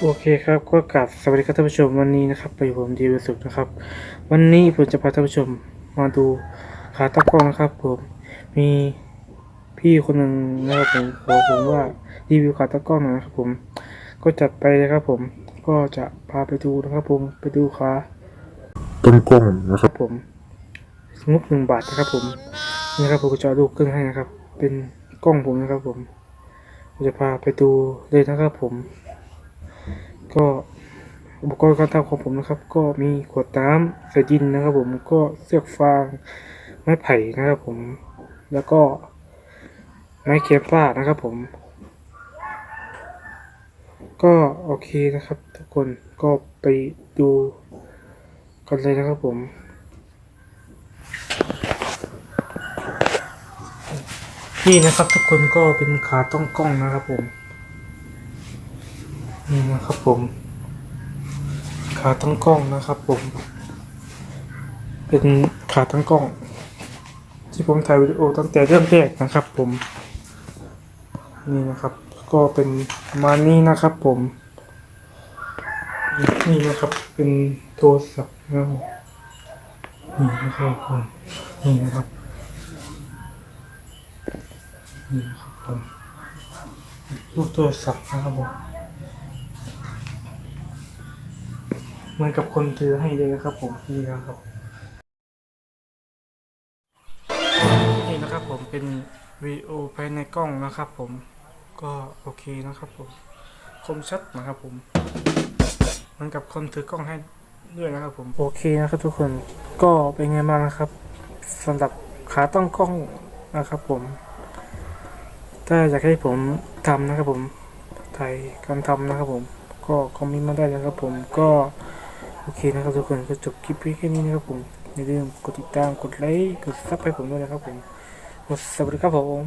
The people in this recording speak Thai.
ครับก็กลับสวัสดีครับท่านผู้ชมวันนี้นะครับไปผมดีวิสุทธ์นะครับ วันนี้ผมจะพาท่านผู้ชมมาดูขาตั้งกล้องนะครับผมมีพี่คนหนึ่งนะครับผมขอผมว่ารีวิวขาตั้งกล้องหน่อยนะครับผมก็จัดไปเลยครับผมก็จะพาไปดูนะครับผมไปดูขาต้นกล้องนะคครับรับผมงบหนึ่งบาทนะครับผมนี่นะครับผมจะเอาดูเครื่องให้นะครับ เป็นกล้องผมนะครับผมผมจะพาไปดูเลยนะครับผม ก็อุปกรณ์การทำของผมนะครับ ก็มีขวดน้ำใส่ดินนะครับ ผมก็เสือกฟางไม้ไผ่นะครับผมแล้วก็ไม้เคียมป้านะครับผม ก็โอเคนะครับ ทุกคนก็ไปดูกันเลยนะครับผมนี่นะครับทุกคนก็เป็นขาต้องกล้องนะครับผม นี่นะครับผม ขาตั้งกล้องนะครับผม เป็นขาตั้งกล้อง ที่ผมถ่ายวิดีโอตั้งแต่เริ่มแรกนะครับผม นี่นะครับ ก็เป็นมานี้นะครับผม นี่นะครับ เป็นโทรศัพท์นะครับผมนี่นะครับผมนี่นะครับนี่นะครับผมรูปโทรศัพท์นะครับผม เหมือนกับคนถือให้เลยนะครับผมนี่นะครับนี่นะครับผมเป็นวีโอภายในกล้องนะครับผมก็โอเคนะครับผมคมชัดนะครับผมเหมือนกับคนถือกล้องให้ด้วยนะครับผมโอเคนะครับทุกคนก็เป็นไงบ้างนะครับสำหรับขาตั้งกล้องนะครับผม ถ้าอยากให้ผมทำนะครับผมถ่ายการทำนะครับผม ก็คอมเมนต์มาได้นะครับผมก็ โอเคนะครับทุกคนก็จบคลิปเพียงแค่นี้นะครับผมอย่าลืมกดติดตามกดไลค์กดซับให้ผมด้วยนะครับผมสวัสดีครับผม